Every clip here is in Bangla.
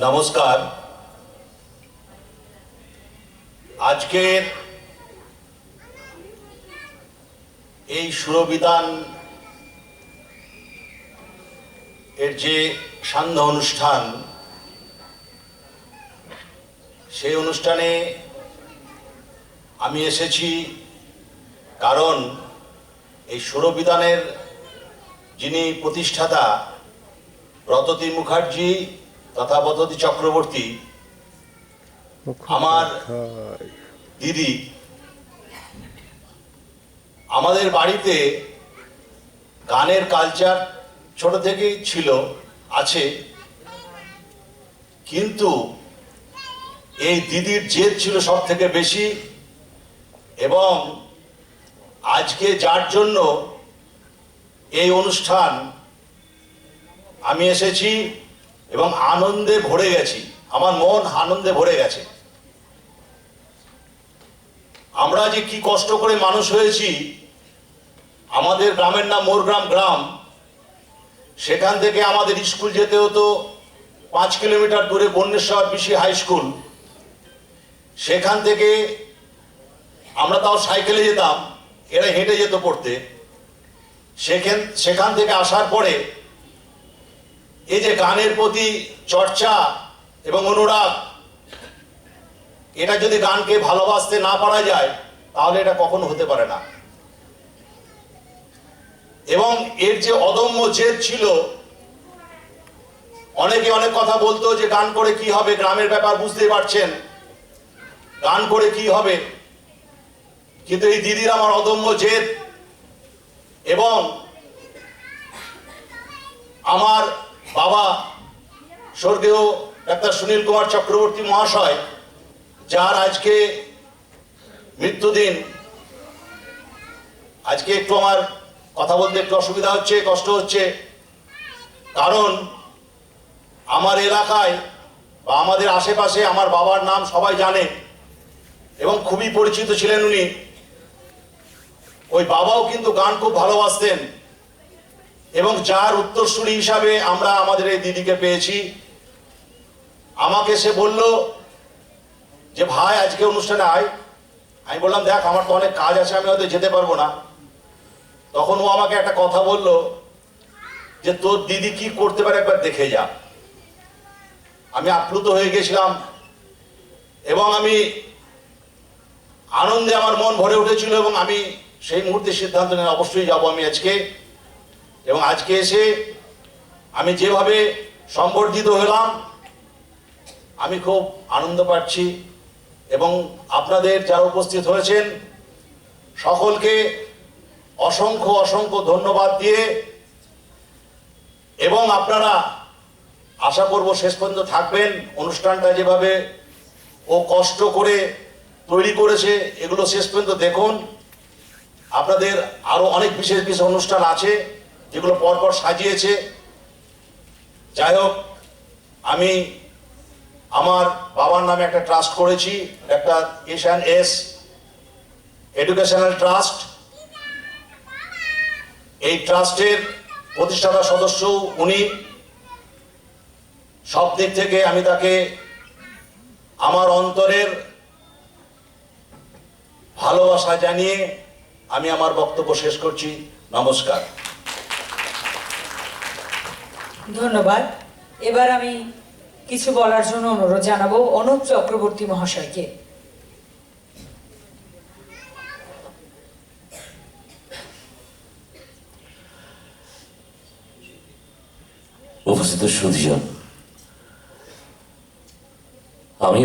নমস্কার। আজকের এই সুরবিধান এর যে সান্ধ্য অনুষ্ঠান, সেই অনুষ্ঠানে আমি এসেছি কারণ এই সুরবিধানের যিনি প্রতিষ্ঠাতা ব্রততী মুখার্জি তথা চক্রবর্তী আমার দিদি আমাদের বাড়িতে গানের কালচার ছোট থেকেই ছিল আছে। কিন্তু এই দিদির জেদ ছিল সব থেকে বেশি এবং আজকে যার জন্য এই অনুষ্ঠান আমি এসেছি এবং আনন্দে ভরে গেছি। আমার মন আনন্দে ভরে গেছে। আমরা যে কি কষ্ট করে মানুষ হয়েছি, আমাদের গ্রামের নাম মোরগ্রাম গ্রাম। সেখান থেকে আমাদের স্কুল যেতে হতো পাঁচ কিলোমিটার দূরে বন্যেশ্বর বিশি হাই স্কুল। সেখান থেকে আমরা তাও সাইকেলে যেতাম, এরা হেঁটে যেত পড়তে। সেখান সেখান থেকে আসার পরে এই যে গানের প্রতি চর্চা এবং অনুরাগ, এটা যদি গানকে ভালোবাসতে না পারা যায়, তাহলে এটা কখনো হতে পারে না। এবং এর যে অদম্য জেদ ছিল, অনেকে অনেক কথা বলতো যে গান করে কি হবে, গ্রামের ব্যাপার বুঝতে পারছেন, গান করে কি হবে। কিন্তু এই দিদির আমার অদম্য জেদ এবং আমার বাবা, স্বর্গীয় ডাক্তার সুনীল কুমার চক্রবর্তী মহাশয়, যার আজকে মৃত্যুদিন। আজকে একটু আমার কথা বলতে একটু অসুবিধা হচ্ছে, কষ্ট হচ্ছে। কারণ আমার এলাকায় বা আমাদের আশেপাশে আমার বাবার নাম সবাই জানে এবং খুবই পরিচিত ছিলেন উনি। ওই বাবাও কিন্তু গান খুব ভালোবাসতেন। এবং যার উত্তরসূরি হিসাবে আমরা আমাদের এই দিদিকে পেয়েছি। আমাকে সে বলল যে, ভাই, আজকে অনুষ্ঠানে আয়। আমি বললাম, দেখ, আমার তো অনেক কাজ আছে, আমি হয়তো যেতে পারব না। তখন ও আমাকে একটা কথা বলল যে, তোর দিদি কি করতে পারে একবার দেখে যা। আমি আপ্লুত হয়ে গেছিলাম এবং আমি আনন্দে আমার মন ভরে উঠেছিল এবং আমি সেই মুহূর্তে সিদ্ধান্ত নিয়ে অবশ্যই যাব আমি আজকে। এবং আজকে এসে আমি যেভাবে সম্বর্ধিত হলাম, আমি খুব আনন্দ পাচ্ছি এবং আপনাদের যারা উপস্থিত হয়েছেন, সকলকে অসংখ্য অসংখ্য ধন্যবাদ দিয়ে এবং আপনারা আশা করব শেষ পর্যন্ত থাকবেন। অনুষ্ঠানটা যেভাবে ও কষ্ট করে তৈরি করেছে, এগুলো শেষ পর্যন্ত দেখুন। আপনাদের আরও অনেক বিশেষ বিশেষ অনুষ্ঠান আছে। যেগুলো পরপর সাজিয়েছে। যাই হোক, আমি আমার বাবার নামে একটা ট্রাস্ট করেছি, একটা S and S educational trust. এই ট্রাস্টের প্রতিষ্ঠাতা সদস্য উনি। সব দিক থেকে আমি তাকে আমার অন্তরের ভালোবাসা জানিয়ে আমি আমার বক্তব্য শেষ করছি। নমস্কার। ধন্যবাদ। এবার আমি কিছু বলার জন্য অনুরোধ জানাব অনুপ চক্রবর্তী মহাশয়কে। উপস্থিত সুধীজন আমি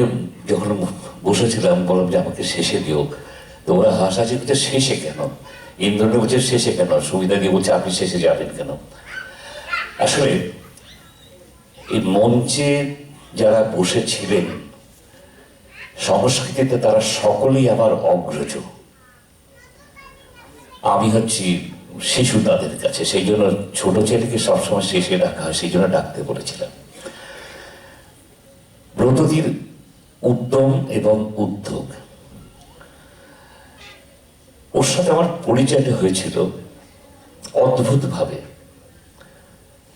যখন বসেছিলাম, বললাম যে আমাকে শেষে দিও। তো ওরা হাসাহাসি করছে শেষে কেন? ইন্দ্রনীল বলছে শেষে কেন? সুবিধা দিয়ে বলছে আপনি শেষে যাবেন কেন? আসলে এই মঞ্চে যারা বসেছিলেন, সংস্কৃতিতে তারা সকলেই আমার অগ্রজ। আমি হচ্ছি শিশু তাদের কাছে, সেই জন্য ছোট ছেলেকে সবসময় শেষে ডাকা হয়, সেই জন্য ডাকতে বলেছিলাম। ব্রতদীর উদ্যম এবং উদ্যোগ ওর সাথে আমার পরিচয়টা হয়েছিল অদ্ভুতভাবে।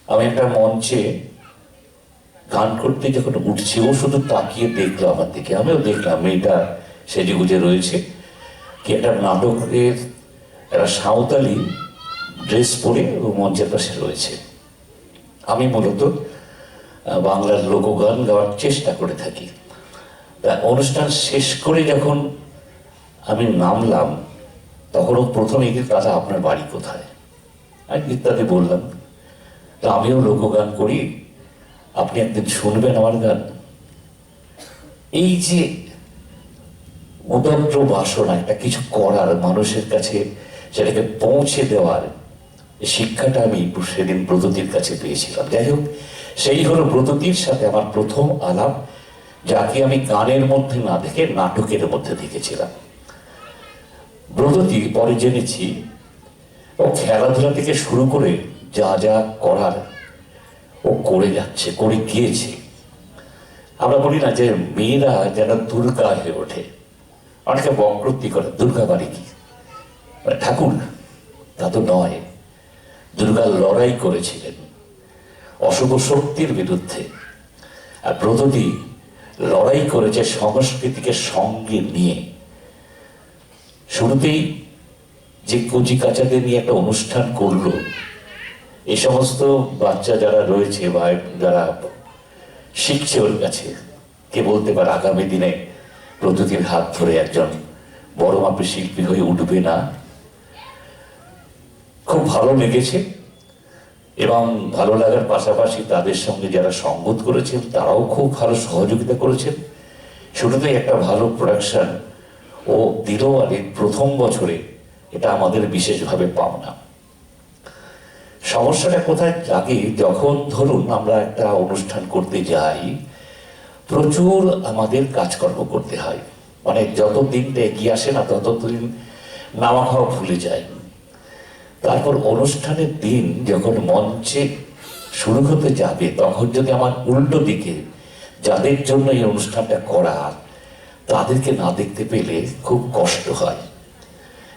আমি একটা মঞ্চে গান করতে যখন উঠছে, ও শুধু তাকিয়ে দেখল আমার দিকে। আমিও দেখলাম, মেয়েটা সেজে গুজে রয়েছে। কি একটা নাটকের একটা সাঁওতালি ড্রেস পরে ও মঞ্চের পাশে রয়েছে। আমি মূলত বাংলার লোকগান গাওয়ার চেষ্টা করে থাকি। তা অনুষ্ঠান শেষ করে যখন আমি নামলাম তখন ও প্রথমে এগিয়ে আপনার বাড়ি কোথায়? আমি ইত্যাদি বললাম। তা আমিও লোকগান করি। আপনি একদিন শুনবেন আমার গান। এই যে উদন্ত্র বাসনা, একটা কিছু করার মানুষের কাছে, সেটাকে পৌঁছে দেওয়ার শিক্ষাটা আমি সেদিন ব্রততির কাছে পেয়েছিলাম। যাই হোক, সেই হলো ব্রততির সাথে আমার প্রথম আলাপ, যাকে আমি গানের মধ্যে না দেখে নাটকের মধ্যে দেখেছিলাম। ব্রততি, পরে জেনেছি, ও খেলাধুলা থেকে শুরু করে যা যা করার ও করে যাচ্ছে, করে গিয়েছে। আমরা বলি না যে মেয়েরা যেন দুর্গা হয়ে ওঠে। অনেকে বক্রোক্তি করে, দুর্গা বাড়ি কি? মানে ঠাকুর, তা তো নয়। দুর্গা লড়াই করেছিলেন, অশুভ শক্তির বিরুদ্ধে। আর ব্রতটি লড়াই করেছে সংস্কৃতিকে সঙ্গে নিয়ে। শুরুতেই যে কচি কাচাদের নিয়ে একটা অনুষ্ঠান করল এই সমস্ত বাচ্চা যারা রয়েছে বা যারা শিখছে ওর কাছে, কে বলতে পারে আগামী দিনে প্রযুক্তির হাত ধরে একজন বড় মাপের শিল্পী হয়ে উঠবে না। খুব ভালো লেগেছে এবং ভালো লাগার পাশাপাশি তাদের সঙ্গে যারা সঙ্গত করেছেন তারাও খুব ভালো সহযোগিতা করেছেন শুরুতেই একটা ভালো প্রোডাকশন ও দিল প্রথম বছরে এটা আমাদের বিশেষভাবে পাওনা। সমস্যাটা কোথায়? লাগে যখন ধরুন আমরা একটা অনুষ্ঠান করতে যাই, প্রচুর আমাদের কাজকর্ম করতে হয়। মানে যত দিনটা এগিয়ে আসে না তত দিন নামা খাওয়া ভুলে যায়। তারপর অনুষ্ঠানের দিন যখন মঞ্চে শুরু হতে যাবে, তখন যদি আমার উল্টো দিকে যাদের জন্য এই অনুষ্ঠানটা করা, তাদেরকে না দেখতে পেলে খুব কষ্ট হয়।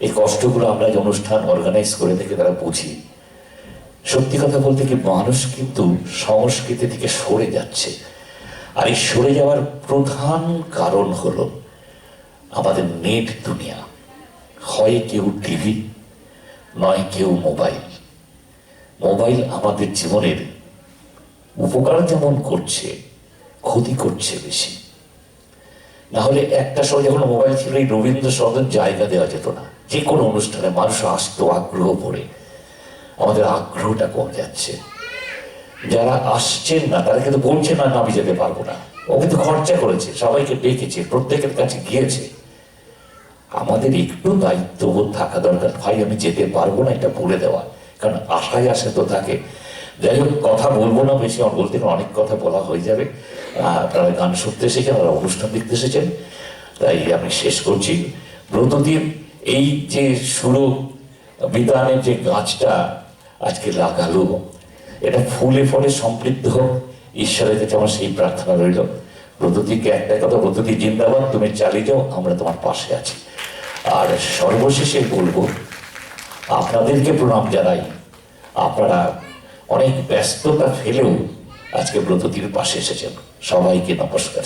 এই কষ্টগুলো আমরা যে অনুষ্ঠান অর্গানাইজ করে থেকে তারা বুঝি। সত্যি কথা বলতে কি, মানুষ কিন্তু সংস্কৃতি থেকে সরে যাচ্ছে। আর এই সরে যাওয়ার প্রধান কারণ হলো আমাদের নেট দুনিয়া। হয় কেউ টিভি, নয় কেউ মোবাইল। মোবাইল আমাদের জীবনের উপকার যেমন করছে, ক্ষতি করছে বেশি। না হলে একটা সময় যখন মোবাইল ছিল, এই রবীন্দ্র সদন জায়গা দেওয়া যেত না। যে কোনো অনুষ্ঠানে মানুষ আসতো, আগ্রহ পড়ে আমাদের আগ্রহটা কমে যাচ্ছে। যারা আসছেন না, তারা কিন্তু বলছেন, না আমি যেতে পারব না। ও কিন্তু খরচা করেছে, সবাইকে ডেকেছে, প্রত্যেকের কাছে গিয়েছে। আমাদের একটু দায়িত্ববোধ থাকা দরকার। ভাই, আমি যেতে পারব না, এটা বলে দেওয়া। কারণ আশায় আসে তো থাকে। যাই হোক, কথা বলব না বেশি, আমার বলতে অনেক কথা বলা হয়ে যাবে। আপনারা গান শুনতে এসেছেন আপনারা অনুষ্ঠান দেখতে এসেছেন তাই আমি শেষ করছি। ব্রতদীপ, এই যে শুরু, বিতানের যে গাছটা আজকে লাগালো এটা ফুলে ফলে সমৃদ্ধ হোক, ঈশ্বরের কাছে আমার সেই প্রার্থনা রইল। ব্রতদীপকে একটা কথা ব্রতদীপ জিন্দাবাদ, তুমি চালিয়ে যাও, আমরা তোমার পাশে আছি। আর সর্বশেষে বলব, আপনাদেরকে প্রণাম জানাই। আপনারা অনেক ব্যস্ততা ফেলেও আজকে ব্রতদীর পাশে এসেছেন। সবাইকে নমস্কার।